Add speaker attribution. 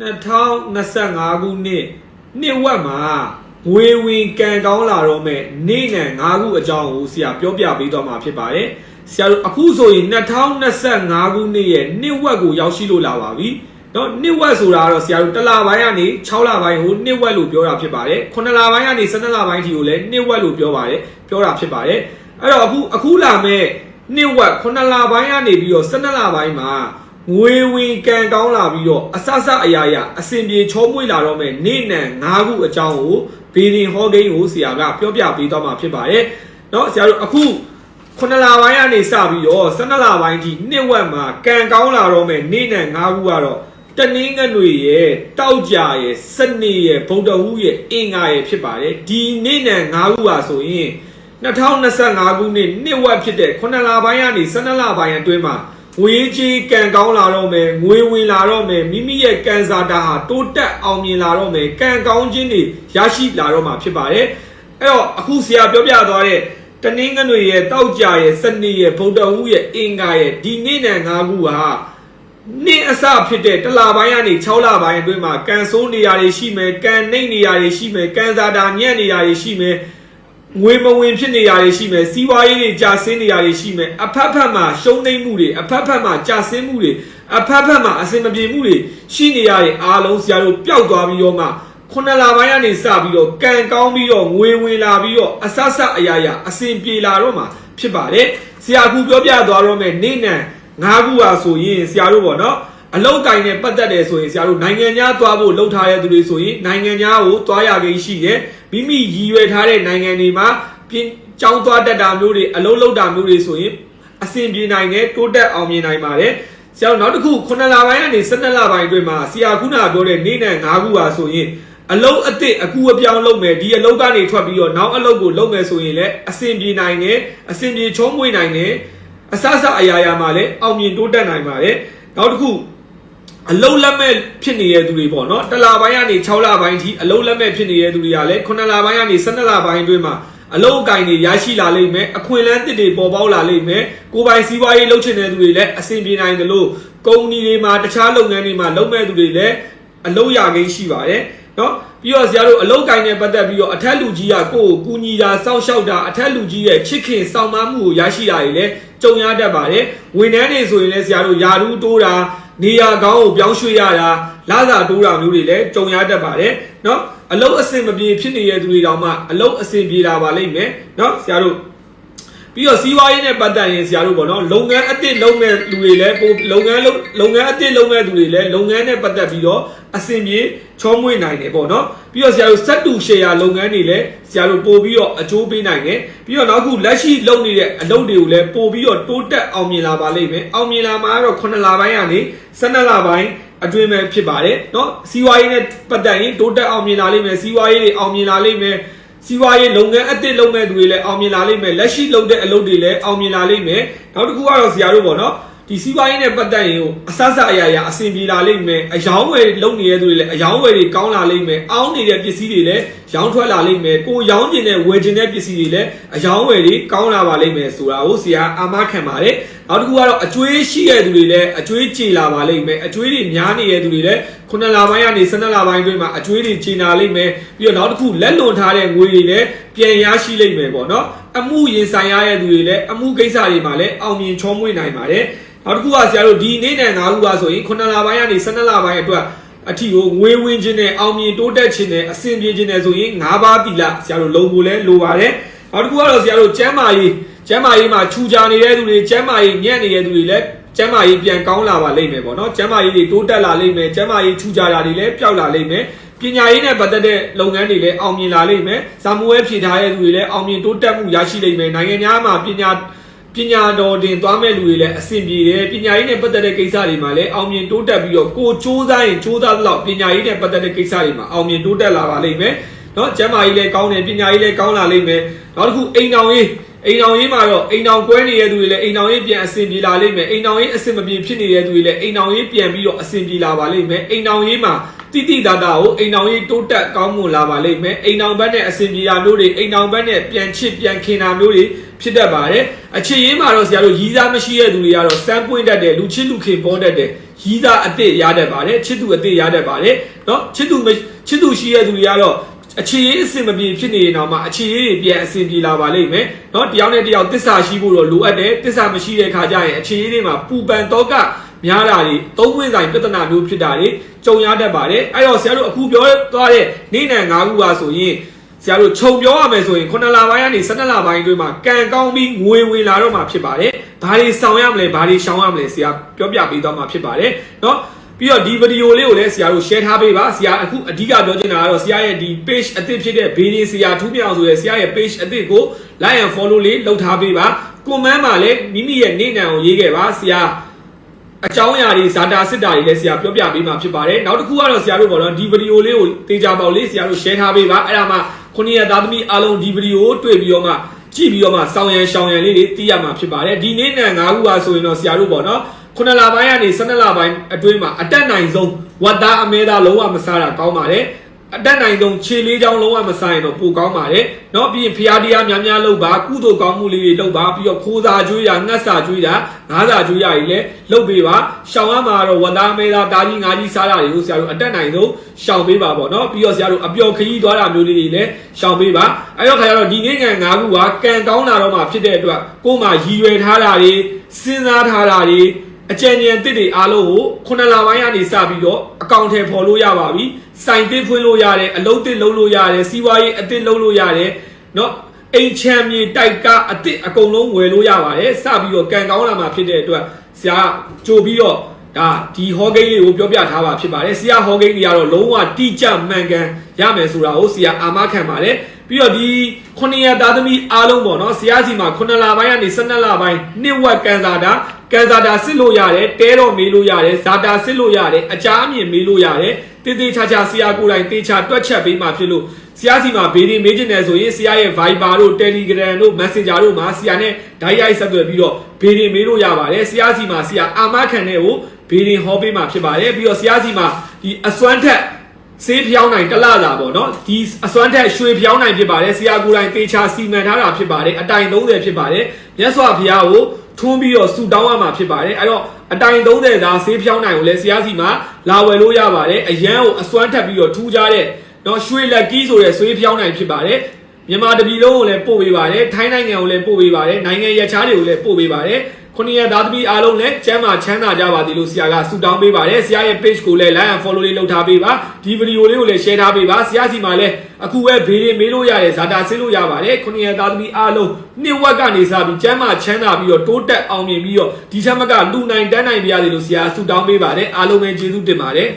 Speaker 1: 2025ခုနှစ်နှစ်ဝက်မှာငွေဝင်ကန်ကောင်းလာတော့မဲ့နေ့နံ5ခုအကြောင်းကိုဆရာပြောပြပေးတော့မှာဖြစ်ပါတယ်။ဆရာတို့အခုဆိုရင်2025ခုနှစ်ရဲ့နှစ်ဝက်ကိုရောက်ရှိလို့လာပါပြီ။နော်နှစ်ဝက်ဆိုတာတော့ဆရာတို့တစ်လပိုင်းကနေ6လပိုင်းဟိုနှစ်ဝက်လို့ပြောတာဖြစ်ပါတယ်။9လပိုင်းကနေ12လပိုင်းထိကိုလည်းနှစ်ဝက်လို့ပြောပါတယ်ပြောတာဖြစ်ပါတယ်။အဲ့တော့အခုအခုလာမဲ့နှစ်ဝက်9လပိုင်းကနေပြီးတော့12လပိုင်းမှာ ငွေဝင်ကံကောင်းလာပြီးတော့အဆဆအရာရာအစင်ပြေချောမွေ့လာတော့မယ်နေ့နံ၅ခုအကြောင်းကိုဘေဒင်ဟောဂိမ်းကိုဆရာကပြောပြပေးသွားမှာဖြစ်ပါတယ်เนาะဆရာတို့အခုခုနလပိုင်းကနေစပြီးတော့၁၂လပိုင်းထိနှစ်ဝက်မှာကံကောင်းလာတော့မယ်နေ့နံ၅ခုကတော့တနင်းငွေရဲ့တောက်ကြရဲ့စနေရဲ့ဗုဒ္ဓဟူးရဲ့အင်္ဂါရဲ့ဖြစ်ပါတယ်ဒီနေ့နံ၅ခုပါဆိုရင်2025ခုနှစ်နှစ်ဝက်ဖြစ်တဲ့ခုနလပိုင်းကနေ12လပိုင်းအတွင်းမှာ ငွေကြီးကံကောင်းလာတော့မယ်ငွေဝင်လာတော့မယ်မိမိရဲ့ကံစားတာဟာတိုးတက်အောင်မြင်လာတော့မယ်ကံကောင်းခြင်းတွေရရှိလာတော့မှာဖြစ်ပါတယ်အဲ့တော့အခုဆရာပြောပြသွားတဲ့တနင်္ဂနွေရဲ့တောက်ကြရဲ့စနေရဲ့ဗုဒ္ဓဟူးရဲ့အင်္ဂါရဲ့ဒီနေ့နဲ့၅ခုဟာနေ့အစဖြစ်တဲ့တလပိုင်းကနေ6လပိုင်းအတွင်းမှာကံဆိုးနေရာတွေရှိမယ်ကံနှိမ့်နေရာတွေရှိမယ်ကံစားတာညံ့နေရာတွေရှိမယ် ငွေမဝင်ဖြစ်နေရတွေရှိမယ်စီးပွားရေးတွေကြာဆင်းနေရတွေရှိမယ်အဖက်ဖက်မှာရှုံးနိမ့်မှုတွေအဖက်ဖက်မှာကြာဆင်းမှုတွေအဖက်ဖက်မှာအစင်မပြေမှုတွေရှိနေရတဲ့အားလုံးဆရာတို့ပျောက်သွားပြီးတော့မှခုနှစ်လပိုင်းကနေစပြီးတော့ကံကောင်းပြီးတော့ငွေဝင်လာပြီးတော့အဆဆအရာရာအစင်ပြေလာတော့မှဖြစ်ပါတယ်ဆရာကူပြောပြသွားတော့မယ်နေ့နံ၅ခုပါဆိုရင်ဆရာတို့ပေါ့နော် အလောက်ကင်နဲ့ပတ်သက်တယ်ဆိုရင်ဆရာတို့နိုင်ငံခြားသွားဖို့လှုပ်ထားတဲ့သူတွေဆိုရင်နိုင်ငံခြားကိုသွားရကိန်းရှိတယ်မိမိရည်ရွယ်ထားတဲ့နိုင်ငံတွေမှာပြင်ကြောင်းသွားတတ်တာမျိုးတွေအလုံးလုံးတာမျိုးတွေဆိုရင်အဆင်ပြေနိုင်တယ်တိုးတက်အောင်မြင်နိုင်ပါတယ်ဆရာတို့နောက်တစ်ခု9လပိုင်းကနေ12လပိုင်းအတွင်းမှာဆရာခုနကပြောတဲ့နေ့နဲ့9ခုပါဆိုရင်အလုံးအစ်စ်အကူအပြောင်းလုပ်မယ်ဒီအလုံးကနေထွက်ပြီးတော့နောက်အလုံးကိုလုပ်မယ်ဆိုရင်လည်းအဆင်ပြေနိုင်တယ်အဆင်ပြေချုံးမွေ့နိုင်တယ်အဆအဆအရာရာမှာလည်းအောင်မြင်တိုးတက်နိုင်ပါတယ်နောက်တစ်ခု အလုံးလက်မဲ့ဖြစ်နေတဲ့သူတွေပေါ့နော်တလပိုင်းကနေ6လပိုင်းထိအလုံးလက်မဲ့ဖြစ်နေတဲ့သူတွေကလည်း9လပိုင်းကနေ12လပိုင်းအတွင်းမှာအလုံးအကင်တွေရရှိလာလိမ့်မယ်အခွင့်အလမ်းတစ်တွေပေါ်ပေါက်လာလိမ့်မယ်ကိုယ်ပိုင်စီးပွားရေးလုပ်ချင်တဲ့သူတွေလည်းအဆင်ပြေနိုင်တယ်လို့ကုမ္ပဏီတွေမှာတခြားလုပ်ငန်းတွေမှာလုပ်မဲ့သူတွေလည်းအလုံးရကိန်းရှိပါတယ်နော်ပြီးတော့ဆရာတို့အလုံးကင်နဲ့ပတ်သက်ပြီးတော့အထက်လူကြီးကကိုယ့်ကိုကူညီတာစောင့်ရှောက်တာအထက်လူကြီးရဲ့ချစ်ခင်စောင့်မမှုကိုရရှိတာတွေလည်းကြုံရတတ်ပါတယ်ဝန်ထမ်းတွေဆိုရင်လည်းဆရာတို့ယာရူးတိုးတာ နေရာကောင်းကိုပြောင်းရွှေ့ရတာလာစာတိုးတာမျိုးတွေလည်းကြုံရတတ်ပါတယ်เนาะအလုတ်အဆင်မပြေဖြစ်နေတဲ့သူတွေတောင်မှအလုတ်အဆင်ပြေတာပါလိမ့်မယ်เนาะဆရာတို့ ပြီးတော့စီးပွားရေးနဲ့ပတ်သက်ရင်ဆရာတို့ပေါ့နော်လုပ်ငန်းအသစ်လုပ်မဲ့လူတွေလည်းပိုလုပ်ငန်းလုပ်လုပ်ငန်းအသစ်လုပ်မဲ့သူတွေလည်းလုပ်ငန်းနဲ့ပတ်သက်ပြီးတော့အဆင်ပြေချောမွေ့နိုင်တယ်ပေါ့နော်ပြီးတော့ဆရာတို့စက်တူရှယ်ယာလုပ်ငန်းတွေလည်းဆရာတို့ပို့ပြီးတော့အကျိုးပေးနိုင်တယ်ပြီးတော့နောက်ခုလက်ရှိလုပ်နေတဲ့အလုပ်တွေကိုလည်းပို့ပြီးတော့တိုးတက်အောင်မြင်လာပါလိမ့်မယ်အောင်မြင်လာမှာကတော့9လပိုင်းကနေ12လပိုင်းအတွင်းပဲဖြစ်ပါတယ်เนาะစီးပွားရေးနဲ့ပတ်သက်ရင်တိုးတက်အောင်မြင်လာလိမ့်မယ်စီးပွားရေးတွေအောင်မြင်လာလိမ့်မယ် စီးပွားရေးလုပ်ငန်းအသစ်လုပ်မဲ့သူတွေလည်းအောင်မြင်လာလိမ့်မယ်လက်ရှိလုပ်တဲ့အလုပ်တွေလည်းအောင်မြင်လာလိမ့်မယ်နောက်တစ်ခုကတော့ဆရာတို့ပေါ့နော် ဒီစီးပွားရေးနဲ့ပတ်သက်ရင်အဆအဆအရာရာအဆင်ပြေလာလိမ့်မယ်အယောင်းဝယ်လုပ်နေတဲ့သူတွေလည်းအယောင်းဝယ်တွေကောင်းလာလိမ့်မယ်အောင်းနေတဲ့ပစ္စည်းတွေလည်းရောင်းထွက်လာလိမ့်မယ်ကိုရောင်းကျင်တဲ့ဝယ်ကျင်တဲ့ပစ္စည်းတွေလည်းအယောင်းဝယ်တွေကောင်းလာပါလိမ့်မယ်ဆိုတာကိုဆရာအာမခံပါတယ်နောက်တစ်ခုကတော့အကျွေးရှိတဲ့သူတွေလည်းအကျွေးကြေလာပါလိမ့်မယ်အကျွေးတွေများနေတဲ့သူတွေလည်းခုနှစ်လပိုင်းကနေ12လပိုင်းအတွင်းမှာအကျွေးတွေကြေနာလိမ့်မယ်ပြီးတော့နောက်တစ်ခုလက်လွန်ထားတဲ့ငွေတွေလည်းပြန်ရရှိလိမ့်မယ်ပေါ့နော်အမှုရင်ဆိုင်ရတဲ့သူတွေလည်းအမှုကိစ္စတွေမှာလည်းအောင်မြင်ချောမွေ့နိုင်ပါတယ် နောက်တစ်ခုကဆရာတို့ဒီနေ့နဲ့၅ခုပါဆိုရင်ခုနှစ်လပိုင်းကနေ12လပိုင်းအတွက်အထီကိုငွေဝင်ခြင်းနဲ့အောင်မြင်တိုးတက်ခြင်းနဲ့အဆင်ပြေခြင်းနဲ့ဆိုရင်၅ပါးတီလာဆရာတို့လုံဖို့လဲလိုပါတယ်နောက်တစ်ခုကတော့ဆရာတို့ကျမ်းမာရေးကျမ်းမာရေးမှာခြူကြနေတဲ့သူတွေကျမ်းမာရေးညံ့နေတဲ့သူတွေလည်းကျမ်းမာရေးပြန်ကောင်းလာပါလိမ့်မယ်ပေါ့နော်ကျမ်းမာရေးတွေတိုးတက်လာလိမ့်မယ်ကျမ်းမာရေးခြူကြတာတွေလည်းပျောက်လာလိမ့်မယ်ပညာရေးနဲ့ပတ်သက်တဲ့လုပ်ငန်းတွေလည်းအောင်မြင်လာလိမ့်မယ်ဇာမွေးဖြည့်ထားတဲ့သူတွေလည်းအောင်မြင်တိုးတက်မှုရရှိလိမ့်မယ်နိုင်ငံခြားမှာပညာ ပညာတော်တင်သွားမဲ့လူတွေလည်းအဆင်ပြေတယ်ပညာရေးနဲ့ပတ်သက်တဲ့ကိစ္စတွေမှာလည်းအောင်မြင်တိုးတက်ပြီးတော့ကိုစူးစမ်းရင်စူးစမ်းတော့ပညာရေးနဲ့ပတ်သက်တဲ့ကိစ္စတွေမှာအောင်မြင်တိုးတက်လာပါလိမ့်မယ်နော်ကျမ်းမာရေးလည်းကောင်းတယ်ပညာရေးလည်းကောင်းလာလိမ့်မယ်နောက်တစ်ခုအိမ်တော်ရေးအိမ်တော်ရေးမှာတော့အိမ်တော်ကွဲနေတဲ့သူတွေလည်းအိမ်တော်ရေးပြန်အဆင်ပြေလာလိမ့်မယ်အိမ်တော်ရေးအဆင်မပြေဖြစ်နေတဲ့သူတွေလည်းအိမ်တော်ရေးပြန်ပြီးတော့အဆင်ပြေလာပါလိမ့်မယ်အိမ်တော်ရေးမှာ တိတိတတာကိုအိမ်တော်ရေးတိုးတက်ကောင်းမွန်လာပါလိမ့်မယ်အိမ်တော်ဘက်နဲ့အဆင်ပြေတာမျိုးတွေအိမ်တော်ဘက်နဲ့ပြန်ချစ်ပြန်ခင်တာမျိုးတွေဖြစ်တတ်ပါတယ်အချစ်ရေးမှာတော့ဆရာတို့ရီးစားမရှိတဲ့သူတွေကတော့စမ်းပွင့်တတ်တယ်လူချစ်လူခင်ပေါ်တတ်တယ် ရီးသားအစ်စ်ရတတ်ပါတယ်ချစ်သူအစ်စ်ရတတ်ပါတယ်เนาะချစ်သူမချစ်သူရှိတဲ့သူတွေကတော့အခြေရေးအဆင်မပြေဖြစ်နေရင်တော့မှအခြေရေးတွေပြန်အဆင်ပြေလာပါလိမ့်မယ်เนาะတယောက်နဲ့တယောက်တစ္ဆာရှိဖို့တော့လိုအပ်တယ်တစ္ဆာမရှိတဲ့ခါကျရင်အခြေရေးတွေမှာပူပန်တော့က များတာတွေသုံးပွင့်ဆိုင်ပြဿနာမျိုးဖြစ်တာတွေကြုံရတတ်ပါတယ်အဲ့တော့ဆရာတို့အခုပြောသွားတဲ့နေနံ၅ခုပါဆိုရင်ဆရာတို့ခြုံပြောရမယ်ဆိုရင်9လပိုင်းကနေ12လပိုင်းတွင်းမှာကံကောင်းပြီးငွေဝင်လာတော့မှာဖြစ်ပါတယ်။ဘာတွေဆောင်ရမလဲဘာတွေရှောင်ရမလဲဆရာပြောပြပေးသွားမှာဖြစ်ပါတယ်။နော်ပြီးတော့ဒီဗီဒီယိုလေးကိုလည်းဆရာတို့ share ထားပေးပါဆရာအခုအဓိကပြောချင်တာကတော့ဆရာရဲ့ဒီ page အသစ်ဖြစ်တဲ့ဘေးရင်ဆရာထူးမြောင်ဆိုရယ်ဆရာရဲ့ page အသစ်ကို like and follow လေးလုပ်ထားပေးပါ comment မှာလည်းမိမိရဲ့နေနံကိုရေးခဲ့ပါဆရာ အကြောင်းအရာတွေဇာတာစစ်တာတွေလည်းဆရာပြောပြပေးမှာဖြစ်ပါတယ်နောက်တစ်ခုကတော့ဆရာတို့ပေါ့နော်ဒီဗီဒီယိုလေးကိုတေချာပေါက်လေးဆရာတို့ share ထားပေးပါအဲ့ဒါမှခုနှစ်ရက်သားသမီးအားလုံးဒီဗီဒီယိုကိုတွေ့ပြီးတော့မှကြည့်ပြီးတော့မှစောင်းရန်ရှောင်းရန်လေးတွေသိရမှာဖြစ်ပါတယ်ဒီနေ့နံ၅ခုပါဆိုရင်တော့ဆရာတို့ပေါ့နော်ခုနှစ်လပိုင်းကနေ12လပိုင်းအတွင်းမှာအတက်နိုင်ဆုံးဝတ်သားအမဲသားလုံးဝမစားတာကောင်းပါတယ် အတက်နိုင်ဆုံးခြေလေးချောင်းလုံးဝမဆိုင်တော့ပိုကောင်းပါတယ်။နောက်ပြီးရင်ဖျားတရားများများလုပ်ပါကုသိုလ်ကောင်းမှုလေးတွေလုပ်ပါပြီးတော့ခိုးစာကျွေးတာငှက်စာကျွေးတာငါးစာကျွေးရည်လည်းလုပ်ပေးပါ။ရှောင်ရမှာတော့ဝန္တာမေသာတာကြီးငါးကြီးစားတာတွေကိုဆရာတို့အတက်နိုင်ဆုံးရှောင်ပေးပါပေါ့နော်။ပြီးတော့ဆရာတို့အပျော်ခရီးသွားတာမျိုးလေးတွေလည်းရှောင်ပေးပါ။အဲတော့ခါကျတော့ဒီနေ့ငံငါးခုကကံကောင်းတာတော့မှဖြစ်တဲ့အတွက်ကိုယ်မှရည်ရွယ်ထားတာတွေစဉ်းစားထားတာတွေ အကြံဉာဏ်တစ်တွေအားလုံးကိုခုနှစ်လပိုင်းကနေစပြီးတော့အကောင့်ထဲပေါ်လို့ရပါပြီ။စိုင်တစ်ဖွင့်လို့ရတယ်အလုပ်တစ်လုပ်လို့ရတယ်စီးပွားရေးအတစ်လုပ်လို့ရတယ်နော်အိမ်ချမ်းမြေတိုက်ကားအတစ်အကုန်လုံးဝယ်လို့ရပါတယ်။စပြီးတော့ကံကောင်းလာမှာဖြစ်တဲ့အတွက်ဆရာကြိုပြီးတော့ဒါဒီဟောကိန်းလေးကိုပြောပြထားပါဖြစ်ပါတယ်။ဆရာဟောကိန်းကြီးကတော့လုံးဝတိကျမှန်ကန်ရမယ်ဆိုတာကိုဆရာအာမခံပါတယ်။ပြီးတော့ဒီ900သားသမီးအားလုံးပေါ့နော်ဆရာစီမှာ9လပိုင်းကနေ12လပိုင်းနှစ်ဝက်ကန်စာတာ ကန်စာတာစစ်လို့ရတယ်တဲတော်မေးလို့ရတယ်ဇာတာစစ်လို့ရတယ်အချားအမြင်မေးလို့ရတယ်တေးသေးချာချာဆရာကိုယ်တိုင်တေးချာတွက်ချက်ပေးမှဖြစ်လို့ဆရာစီမှာဘေးဒီမေးချင်တယ်ဆိုရင်ဆရာရဲ့ Viber တို့ Telegram တို့ Messenger တို့မှာဆရာနဲ့ဓာတ်ရိုက်ဆက်သွယ်ပြီးတော့ဘေးဒီမေးလို့ရပါတယ်ဆရာစီမှာဆရာအာမခံတဲ့ကိုဘေးဒီဟောပေးမှဖြစ်ပါတယ်ပြီးတော့ဆရာစီမှာဒီအစွမ်းထက်ဆေးဖြောင်းနိုင်တလတာပေါ့နော်ဒီအစွမ်းထက်ရွှေဖြောင်းနိုင်ဖြစ်ပါတယ်ဆရာကိုယ်တိုင်တေချာစီမံထားတာဖြစ်ပါတယ်အတိုင်30ဖြစ်ပါတယ်မြတ်စွာဘုရားကို ထွန်းပြီးတော့ဆူတောင်းရမှာဖြစ်ပါတယ်အဲ့တော့အတိုင်30သာဆေးဖြောင်းနိုင်ကိုလည်းဆရာစီမှာလာဝယ်လို့ရပါတယ်အရန်ကိုအစွမ်းထက်ပြီးတော့ထူးခြားတဲ့နော်ရွှေလက်ကီးဆိုတဲ့ဆွေးဖြောင်းနိုင်ဖြစ်ပါတယ်မြန်မာတပြည်လုံးကိုလည်းပို့ပေးပါတယ်ထိုင်းနိုင်ငံကိုလည်းပို့ပေးပါတယ်နိုင်ငံရခြားတွေကိုလည်းပို့ပေးပါတယ်ခုနှစ်ရက်သားသမီးအားလုံးလည်းကျမ်းမာချမ်းသာကြပါသည်လို့ဆရာကဆုတောင်းပေးပါတယ်ဆရာရဲ့ page ကိုလည်း like and follow လေးလုပ်ထားပေးပါဒီဗီဒီယိုလေးကိုလည်း share ထားပေးပါဆရာစီမှာလည်း အခုပဲဘေးရင်မေးလို့ရတယ်ဇာတာဆင်းလို့ရပါတယ်ခုနှစ်ရက်သားသမီးအားလုံးနှစ်ဝက်ကနေစပြီးကျမ်းမာချမ်းသာပြီးတော့တိုးတက်အောင်မြင်ပြီးတော့ဒီချက်မကလူနိုင်တန်းနိုင်ပြရသည်လို့ဆရာဆုတောင်းပေးပါတယ်အားလုံးပဲကျေးဇူးတင်ပါတယ်